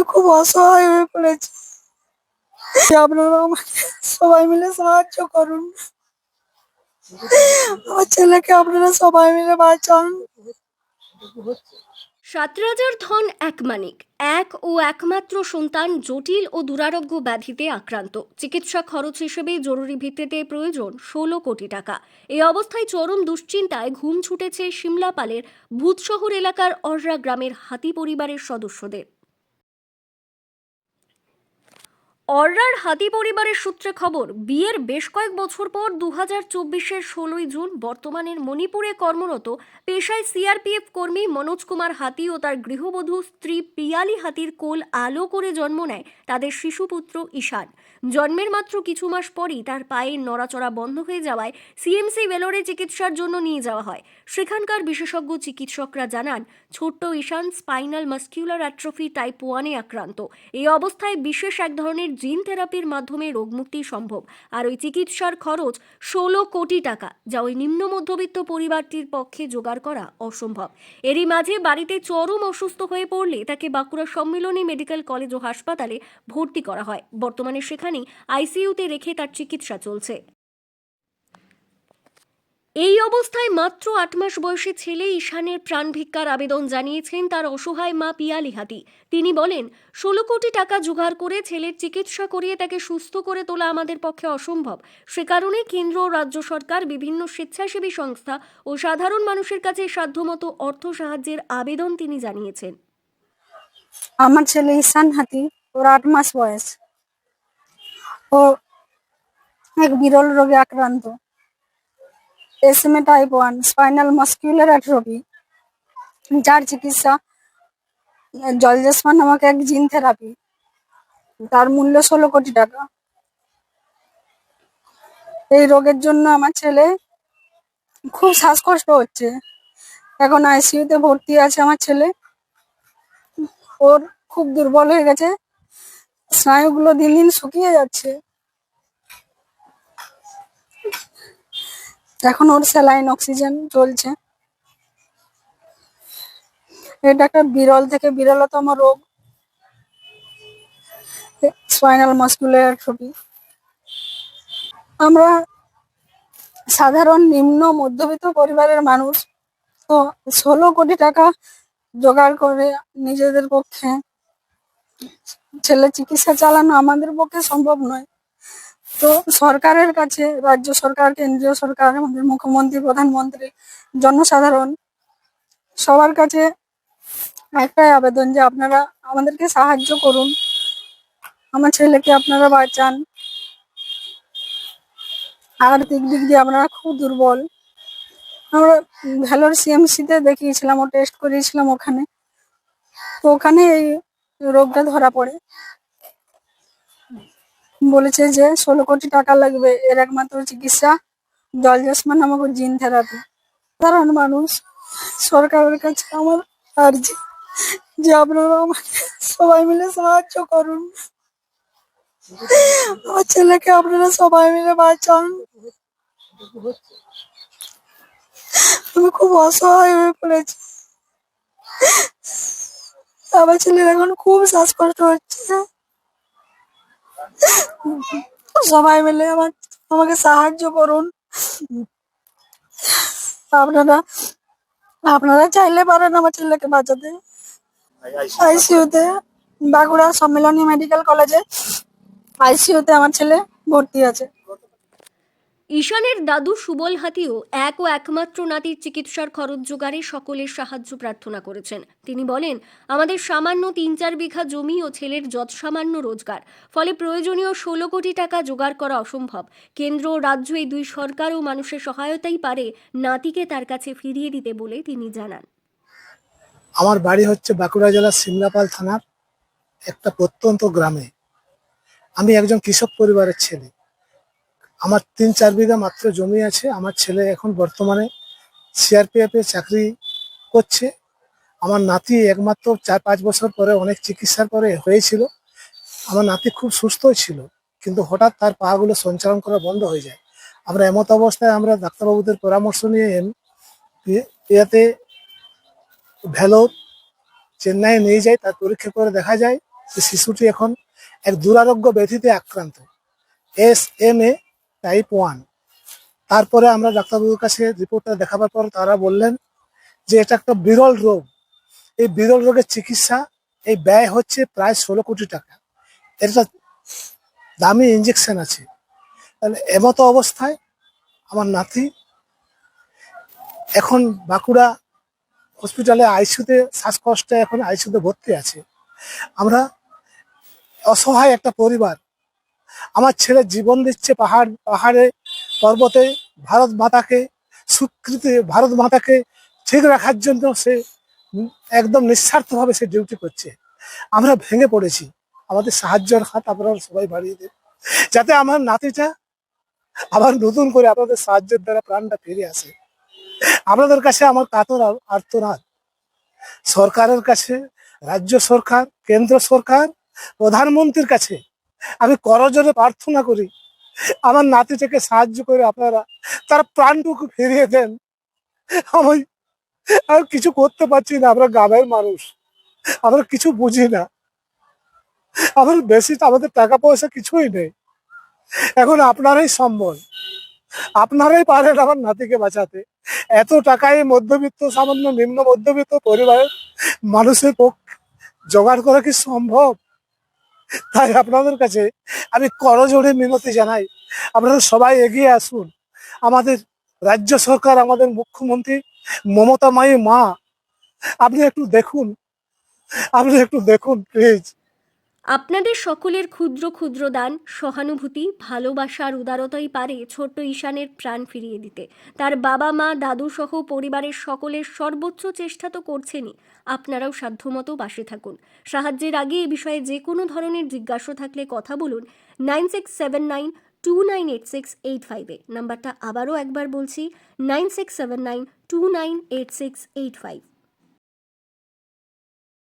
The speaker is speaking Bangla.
আমি খুব অসহায় হয়ে পড়েছি। আপনারা আমাকে সবাই মিলে সাহায্য করুন। আমার ছেলেকে আপনারা সবাই মিলে বাঁচান। সাতরাজার ধন এক মানিক, এক ও একমাত্র সন্তান জটিল ও দুরারোগ্য ব্যাধিতে আক্রান্ত। চিকিৎসা খরচ হিসেবে জরুরি ভিত্তিতে প্রয়োজন ষোলো কোটি টাকা। এই অবস্থায় চরম দুশ্চিন্তায় ঘুম ছুটেছে সিমলাপালের ভূতশহর এলাকার অররা গ্রামের হাতি পরিবারের সদস্যদের। অর্রার হাতি পরিবারের সূত্রে খবর, বিয়ের বেশ কয়েক বছর পর দু হাজার চব্বিশের ষোলোই জুন বর্তমানের মণিপুরে কর্মরত পেশায় সিআরপিএফ কর্মী মনোজ কুমার হাতি ও তার গৃহবধূ স্ত্রী পিয়ালি হাতির কোল আলো করে জন্ম নেয় তাদের শিশুপুত্র ঈশান। জন্মের মাত্র কিছু মাস পরই তার পায়ের নড়াচড়া বন্ধ হয়ে যাওয়ায় সিএমসি ভেলোরে চিকিৎসার জন্য নিয়ে যাওয়া হয়। সেখানকার বিশেষজ্ঞ চিকিৎসকরা জানান, ছোট্ট Ishaan spinal muscular atrophy type ওয়ানে আক্রান্ত। এই অবস্থায় বিশেষ এক ধরনের জিন থেরাপির মাধ্যমে রোগমুক্তি সম্ভব। আর ওই চিকিৎসার খরচ ষোলো কোটি টাকা, যা ওই নিম্ন মধ্যবিত্ত পরিবারটির পক্ষে জোগাড় করা অসম্ভব। এরই মাঝে বাড়িতে চরম অসুস্থ হয়ে পড়লে তাকে বাঁকুড়া সম্মিলনী মেডিকেল কলেজ ও হাসপাতালে ভর্তি করা হয়। বর্তমানে সেখানেই আইসিইউতে রেখে তার চিকিৎসা চলছে। এই অবস্থায় মাত্র আট মাস বয়সী ছেলে ঈশানের প্রাণ ভিক্ষার আবেদন জানিয়েছেন তার অসহায় মা পিয়ালি হাতি। তিনি বলেন, ষোলো কোটি টাকা জোগাড় করে ছেলের চিকিৎসা করিয়ে তাকে সুস্থ করে তোলা আমাদের পক্ষে অসম্ভব। সে কারণে কেন্দ্র ও রাজ্য সরকার, বিভিন্ন স্বেচ্ছাসেবী সংস্থা ও সাধারণ মানুষের কাছে সাধ্যমতো অর্থ সাহায্যের আবেদন তিনি জানিয়েছেন। আমার ছেলে ঈশান হাতি, ওর আট মাস বয়স। ও এক বিরল রোগে আক্রান্ত। SMA type one spinal muscular atrophy যার চিকিৎসা জলজাসমান নামক এক জিন থেরাপি। তার মূল্য ষোলো কোটি টাকা। এই রোগের জন্য আমার ছেলে খুব শ্বাসকষ্ট হচ্ছে। এখন আইসিইউতে ভর্তি আছে আমার ছেলে। ওর খুব দুর্বল হয়ে গেছে। স্নায়ুগুলো দিন দিন শুকিয়ে যাচ্ছে। এখন ওর স্যালাইন অক্সিজেন চলছে। এটা একটা বিরল থেকে বিরলতম রোগ। স্পাইনাল মাস্কুলার অ্যাট্রফি আমরা সাধারণ নিম্ন মধ্যবিত্ত পরিবারের মানুষ তো ষোলো কোটি টাকা জোগাড় করে নিজেদের পক্ষে ছেলে চিকিৎসা চালানো আমাদের পক্ষে সম্ভব নয়। তো সরকারের কাছে, রাজ্য সরকার, কেন্দ্রীয় সরকার, আমাদের মুখ্যমন্ত্রী, প্রধানমন্ত্রী, জনসাধারণ, সবার কাছে একটাই আবেদন যে আপনারা আমাদেরকে সাহায্য করুন। আমার ছেলেকে আপনারা বাঁচান। আর্থিক দিক দিয়ে আপনারা খুব দুর্বল। আমরা ভ্যালোর সিএমসিতে দেখিয়েছিলাম, ও টেস্ট করিয়েছিলাম ওখানে। তো ওখানে এই রোগটা ধরা পড়ে। বলেছে যে ষোলো কোটি টাকা লাগবে। এর একমাত্র চিকিৎসা জলজাসমা নামক জিন থেরাপি সাধারণ মানুষ, সরকারের কাছে আমার আর্জি। যে আপনারা আমাকে সবাই মিলে সাহায্য করুন। আমার ছেলেকে আপনারা সবাই মিলে বাঁচান। আমি খুব অসহায় হয়ে পড়েছি। আমার ছেলের এখন খুব শ্বাসকষ্ট হচ্ছে। সবাই মিলে আমার আমাকে সাহায্য করুন। আপনারা আপনারা চাইলে পারেন আমার ছেলেকে বাঁচাতে। আইসিউতে বাঁকুড়া সম্মেলনী মেডিকেল কলেজে আইসিউতে আমার ছেলে ভর্তি আছে। ঈশানের দাদু সুবল হাতিও এক ও একমাত্র নাতির চিকিৎসার খরচ জোগাড়ে সকলের সাহায্য প্রার্থনা করেছেন। তিনি বলেন, আমাদের সামান্য তিন চার বিঘা জমি ও ছেলের যৎসামান্য রোজগার, ফলে প্রয়োজনীয় ষোলো কোটি টাকা জোগাড় করা অসম্ভব। কেন্দ্র ও রাজ্য এই দুই সরকার ও মানুষের সহায়তাই পারে নাতিকে তার কাছে ফিরিয়ে দিতে বলে তিনি জানান। আমার বাড়ি হচ্ছে বাঁকুড়া জেলার সিমলাপাল থানার একটা প্রত্যন্ত গ্রামে। আমি একজন কৃষক পরিবারের ছেলে। আমার তিন চার বিঘা মাত্র জমি আছে। আমার ছেলে এখন বর্তমানে সিআরপিএফ চাকরি করছে। আমার নাতি একমাত্র চার পাঁচ বছর পরে অনেক চিকিৎসার পরে হয়েছিল। আমার নাতি খুব সুস্থ ছিল, কিন্তু হঠাৎ তার পাগুলো সঞ্চালন করা বন্ধ হয়ে যায়। আমরা এমত অবস্থায় আমরা ডাক্তারবাবুদের পরামর্শ নিয়ে ইয়ে- ইয়াতে ভ্যালো চেন্নাই নিয়ে যাই, তার পরীক্ষা করে দেখা যায় যে শিশুটি এখন এক দুরারোগ্য ব্যাধিতে আক্রান্ত। S M A type one তারপরে আমরা ডাক্তারবাবুর কাছে রিপোর্টটা দেখাবার পর তারা বললেন যে এটা একটা বিরল রোগ। এই বিরল রোগের চিকিৎসা এই ব্যয় হচ্ছে প্রায় ষোলো কোটি টাকা। এটা দামি ইঞ্জেকশন আছে। তাহলে এমতো অবস্থায় আমার নাতি এখন বাঁকুড়া হসপিটালে আইসিউতে শ্বাসকষ্টে এখন আইসিউতে ভর্তি আছে। আমরা অসহায় একটা পরিবার আমার ছেলে জীবন দিচ্ছে পাহাড়, পাহাড়ে, পর্বতে, ভারত মাতাকে স্বীকৃতি ভারত মাতাকে ঠিক রাখার জন্য সে একদম নিঃস্বার্থভাবে সে ডিউটি করছে। আমরা ভেঙে পড়েছি। আমাদের সাহায্যের হাত আপনারা সবাই বাড়িয়ে দেন। যাতে আমার নাতিটা আবার নতুন করে আপনাদের সাহায্যের দ্বারা প্রাণটা ফিরে আসে। আপনাদের কাছে আমার কাতর আর- আর্তনাদ। সরকারের কাছে, রাজ্য সরকার, কেন্দ্র সরকার, প্রধানমন্ত্রীর কাছে আমি করজোরে প্রার্থনা করি। আমার নাতিটাকে সাহায্য করে আপনারা তার প্রাণটুকু ফিরিয়ে দেন। আমি আর কিছু করতে পারছি না, আমরা গ্রামের মানুষ। আমরা কিছু বুঝি না। আমার বেশি আমাদের টাকা পয়সা কিছুই নেই। এখন আপনারাই সম্বল। আপনারাই পারেন আমার নাতিকে বাঁচাতে। এত টাকায় মধ্যবিত্ত, সামান্য নিম্ন মধ্যবিত্ত পরিবারের মানুষের পক্ষে জোগাড় করা কি সম্ভব? তাই আপনাদের কাছে আমি করজোড়ে মিনতি জানাই। আপনারা সবাই এগিয়ে আসুন। আমাদের রাজ্য সরকার, আমাদের মুখ্যমন্ত্রী মমতা মাই মা, আপনি একটু দেখুন। আপনি একটু দেখুন প্লিজ আপনাদের সকলের ক্ষুদ্র ক্ষুদ্র দান, সহানুভূতি, ভালোবাসা আর উদারতাই পারে ছোট্ট ঈশানের প্রাণ ফিরিয়ে দিতে। তার বাবা, মা, দাদু সহ পরিবারের সকলের সর্বোচ্চ চেষ্টা তো করছেনই। আপনারাও সাধ্যমতো বাসে থাকুন। সাহায্যের আগে এ বিষয়ে যে কোনো ধরনের জিজ্ঞাসা থাকলে কথা বলুন nine six seven nine two nine eight six eight ফাইভে নাম্বারটা আবারও একবার বলছি, nine six seven nine two nine eight six eight five.